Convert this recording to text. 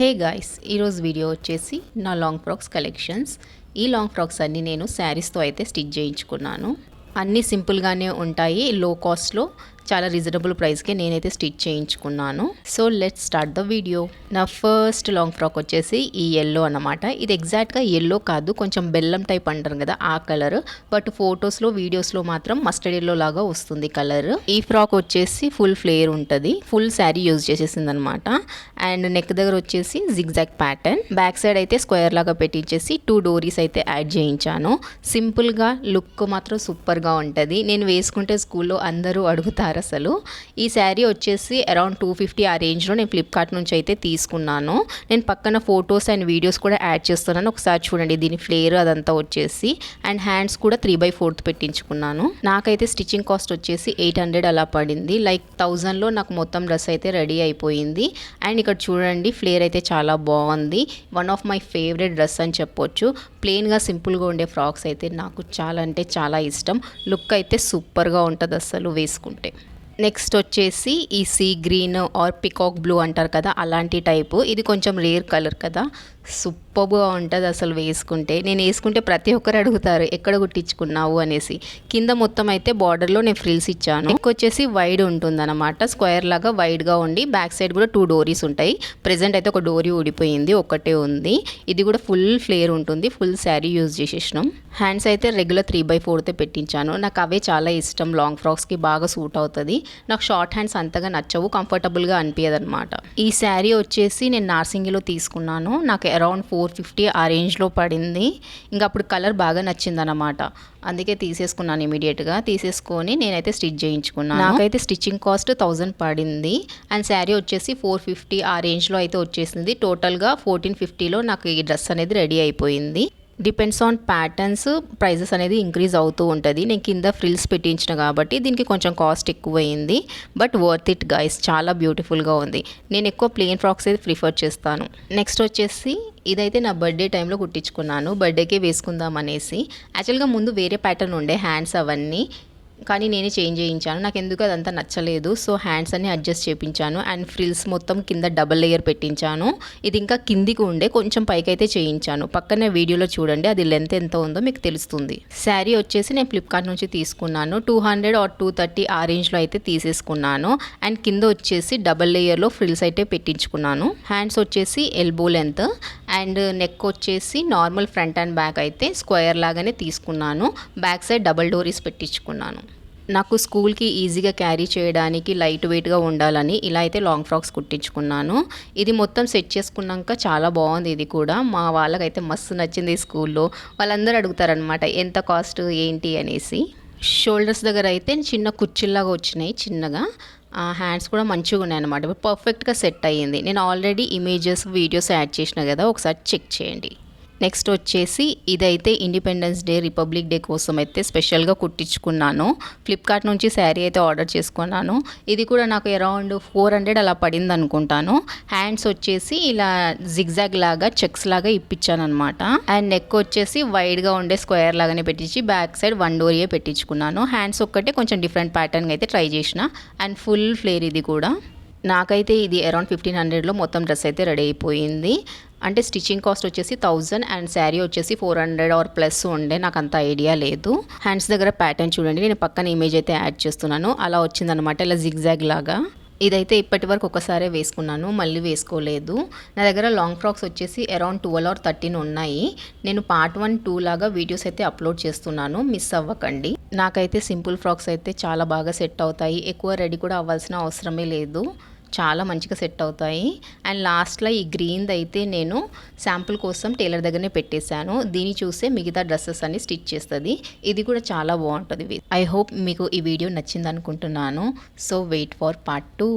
Hey guys ఈరోజు video వచ్చేసి నా లాంగ్ ఫ్రాక్స్ కలెక్షన్స్ ఈ లాంగ్ ఫ్రాక్స్ అన్నీ నేను శారీస్తో అయితే స్టిచ్ చేయించుకున్నాను. అన్నీ సింపుల్గానే ఉంటాయి లో. కాస్ట్లో చాలా రీజనబుల్ ప్రైస్కే నేనైతే స్టిచ్ చేయించుకున్నాను. So let start the video నా ఫస్ట్ లాంగ్ ఫ్రాక్ వచ్చేసి ఈ ఎల్లో అనమాట ఇది ఎగ్జాక్ట్గా ఎల్లో కాదు కొంచెం బెల్లం టైప్ అంటారు కదా ఆ కలర్ బట్ ఫొటోస్లో వీడియోస్లో మాత్రం మస్టర్డ్ ఎల్లో లాగా వస్తుంది కలర్ ఈ ఫ్రాక్ వచ్చేసి ఫుల్ ఫ్లేయర్ ఉంటుంది. ఫుల్ శారీ యూజ్ చేసేసింది అనమాట అండ్ నెక్ దగ్గర వచ్చేసి జిగ్జాక్ ప్యాటర్న్ బ్యాక్ సైడ్ అయితే స్క్వేర్ లాగా పెట్టించేసి టూ డోరీస్ అయితే యాడ్ చేయించాను. సింపుల్గా లుక్ మాత్రం సూపర్గా ఉంటుంది. నేను వేసుకుంటే స్కూల్లో అందరూ అడుగుతారు? అసలు. ఈ శారీ వచ్చేసి అరౌండ్ టూ ఫిఫ్టీ ఆ రేంజ్లో నేను ఫ్లిప్కార్ట్ నుంచి అయితే తీసుకున్నాను. నేను పక్కన ఫొటోస్ అండ్ వీడియోస్ కూడా యాడ్ చేస్తున్నాను. ఒకసారి చూడండి దీని ఫ్లేర్ అదంతా వచ్చేసి అండ్ హ్యాండ్స్ కూడా త్రీ బై ఫోర్త్ పెట్టించుకున్నాను. నాకైతే స్టిచ్చింగ్ కాస్ట్ వచ్చేసి ఎయిట్ హండ్రెడ్ అలా పడింది. లైక్ థౌజండ్లో నాకు మొత్తం డ్రెస్ అయితే రెడీ అయిపోయింది. అండ్ ఇక్కడ చూడండి ఫ్లేర్ అయితే చాలా బాగుంది. One of my favourite dress అని చెప్పొచ్చు. ప్లెయిన్గా సింపుల్గా ఉండే ఫ్రాక్స్ అయితే నాకు చాలా అంటే చాలా ఇష్టం. లుక్ అయితే సూపర్గా ఉంటుంది అస్సలు వేసుకుంటే. నెక్స్ట్ వచ్చేసి ఈ sea green or peacock blue అంటారు కదా అలాంటి టైపు. ఇది కొంచెం రేర్ కలర్ కదా. సూపర్గా ఉంటుంది అసలు వేసుకుంటే. నేను వేసుకుంటే ప్రతి ఒక్కరు అడుగుతారు ఎక్కడ కుట్టించుకున్నావు? అనేసి. కింద మొత్తం అయితే బార్డర్లో నేను ఫ్రిల్స్ ఇచ్చాను. వచ్చేసి వైడ్ ఉంటుందన్నమాట. స్క్వేర్ లాగా వైడ్గా ఉండి బ్యాక్ సైడ్ కూడా టూ డోరీస్ ఉంటాయి. ప్రెసెంట్ అయితే ఒక డోరీ ఊడిపోయింది ఒకటే ఉంది. ఇది కూడా ఫుల్ ఫ్లేర్ ఉంటుంది ఫుల్ శారీ యూజ్ చేసేసినాం. హ్యాండ్స్ అయితే రెగ్యులర్ త్రీ బై ఫోర్తో పెట్టించాను. నాకు అవే చాలా ఇష్టం. లాంగ్ ఫ్రాక్స్కి బాగా సూట్ అవుతుంది. నాకు షార్ట్ హ్యాండ్స్ అంతగా నచ్చవు కంఫర్టబుల్గా అనిపించదు అనమాట ఈ శారీ వచ్చేసి నేను నార్సింగిలో తీసుకున్నాను. నాకు అరౌండ్ ఫోర్ ఫిఫ్టీ ఆ రేంజ్లో పడింది. ఇంకా అప్పుడు కలర్ బాగా నచ్చిందనమాట అందుకే తీసేసుకున్నాను ఇమీడియట్గా. తీసేసుకొని నేనైతే స్టిచ్ చేయించుకున్నాను. నాకైతే స్టిచ్చింగ్ కాస్ట్ థౌజండ్ పడింది. అండ్ శారీ వచ్చేసి ఫోర్ ఫిఫ్టీ ఆ రేంజ్లో అయితే వచ్చేసింది. టోటల్గా ఫోర్టీన్ ఫిఫ్టీలో నాకు ఈ డ్రెస్ అనేది రెడీ అయిపోయింది. డిపెండ్స్ ఆన్ ప్యాటర్న్స్ ప్రైజెస్ అనేది ఇంక్రీజ్ అవుతూ ఉంటుంది. నేను కింద ఫ్రిల్స్ పెట్టించిన కాబట్టి దీనికి కొంచెం కాస్ట్ ఎక్కువైంది. బట్ వర్త్ ఇట్ గైస్ చాలా బ్యూటిఫుల్గా ఉంది. నేను ఎక్కువ ప్లెయిన్ ఫ్రాక్స్ అయితే ప్రిఫర్ చేస్తాను. నెక్స్ట్ వచ్చేసి ఇదైతే నా బర్త్డే టైంలో కుట్టించుకున్నాను. బర్త్డేకే వేసుకుందాం అనేసి. యాక్చువల్గా ముందు వేరే ప్యాటర్న్ ఉండే హ్యాండ్స్ అవన్నీ. కానీ నేనే చేంజ్ చేయించాను. నాకు ఎందుకు అదంతా నచ్చలేదు. సో హ్యాండ్స్ అన్ని అడ్జస్ట్ చేయించాను అండ్ ఫ్రిల్స్ మొత్తం కింద డబల్ లేయర్ పెట్టించాను. ఇది ఇంకా కిందికి ఉండే కొంచెం పైకైతే చేయించాను. పక్కనే వీడియోలో చూడండి అది లెంత్ ఎంత ఉందో మీకు తెలుస్తుంది. శారీ వచ్చేసి నేను ఫ్లిప్కార్ట్ నుంచి తీసుకున్నాను. Two hundred or two thirty ఆ రేంజ్లో అయితే తీసేసుకున్నాను. అండ్ కింద వచ్చేసి డబల్ లేయర్లో ఫ్రిల్స్ అయితే పెట్టించుకున్నాను. హ్యాండ్స్ వచ్చేసి ఎల్బో లెంత్. అండ్ నెక్ వచ్చేసి నార్మల్ ఫ్రంట్ అండ్ బ్యాక్ అయితే స్క్వేర్ లాగానే తీసుకున్నాను. బ్యాక్ సైడ్ డబల్ డోరీస్ పెట్టించుకున్నాను. నాకు స్కూల్కి ఈజీగా క్యారీ చేయడానికి లైట్ వెయిట్గా ఉండాలని ఇలా అయితే లాంగ్ ఫ్రాక్స్ కుట్టించుకున్నాను. ఇది మొత్తం సెట్ చేసుకున్నాక చాలా బాగుంది ఇది కూడా. మా వాళ్ళకైతే మస్తు నచ్చింది స్కూల్లో. వాళ్ళందరూ అడుగుతారనమాట ఎంత కాస్ట్ ఏంటి? అనేసి. షోల్డర్స్ దగ్గర అయితే చిన్న కుర్చీలాగా వచ్చినాయి చిన్నగా. హ్యాండ్స్ కూడా మంచిగా ఉన్నాయి అనమాట పర్ఫెక్ట్గా సెట్ అయ్యింది. నేను ఆల్రెడీ ఇమేజెస్ వీడియోస్ యాడ్ చేసిన కదా ఒకసారి చెక్ చేయండి. నెక్స్ట్ వచ్చేసి ఇదైతే ఇండిపెండెన్స్ డే రిపబ్లిక్ డే కోసం అయితే స్పెషల్గా కుట్టించుకున్నాను. ఫ్లిప్కార్ట్ నుంచి శారీ అయితే ఆర్డర్ చేసుకున్నాను. ఇది కూడా నాకు అరౌండ్ ఫోర్ హండ్రెడ్ అలా పడింది అనుకుంటాను. హ్యాండ్స్ వచ్చేసి ఇలా జిగ్జాగ్ లాగా చెక్స్ లాగా ఇప్పించాను అనమాట అండ్ నెక్ వచ్చేసి వైడ్గా ఉండే స్క్వేర్ లాగానే పెట్టించి బ్యాక్ సైడ్ వన్ డోరియే పెట్టించుకున్నాను. హ్యాండ్స్ ఒక్కటే కొంచెం డిఫరెంట్ ప్యాటర్న్ అయితే ట్రై చేసిన. అండ్ ఫుల్ ఫ్లేర్ ఇది కూడా. నాకైతే ఇది అరౌండ్ ఫిఫ్టీన్ హండ్రెడ్లో మొత్తం డ్రెస్ అయితే రెడీ అయిపోయింది. అంటే స్టిచ్చింగ్ కాస్ట్ వచ్చేసి థౌజండ్ అండ్ శారీ వచ్చేసి ఫోర్ హండ్రెడ్ ఆర్ ప్లస్ ఉండే నాకు అంత ఐడియా లేదు. హ్యాండ్స్ దగ్గర ప్యాటర్న్ చూడండి నేను పక్కన ఇమేజ్ అయితే యాడ్ చేస్తున్నాను. అలా వచ్చిందనమాట ఇలా జిగ్జాగ్ లాగా. ఇదైతే ఇప్పటి వరకు ఒకసారే వేసుకున్నాను మళ్ళీ వేసుకోలేదు. నా దగ్గర లాంగ్ ఫ్రాక్స్ వచ్చేసి అరౌండ్ ట్వెల్వ్ ఆర్ థర్టీన్ ఉన్నాయి. నేను పార్ట్ వన్ టూ లాగా వీడియోస్ అయితే అప్లోడ్ చేస్తున్నాను మిస్ అవ్వకండి. నాకైతే సింపుల్ ఫ్రాక్స్ అయితే చాలా బాగా సెట్ అవుతాయి ఎక్కువ రెడీ కూడా అవ్వాల్సిన అవసరమే లేదు. చాలా మంచిగా సెట్ అవుతాయి. అండ్ లాస్ట్లో ఈ గ్రీన్ది అయితే నేను శాంపుల్ కోసం టైలర్ దగ్గరనే పెట్టేశాను. దీన్ని చూసే మిగతా డ్రెస్సెస్ అన్ని స్టిచ్ చేస్తుంది. ఇది కూడా చాలా బాగుంటుంది. ఐ హోప్ మీకు ఈ వీడియో నచ్చింది అనుకుంటున్నాను so wait for part two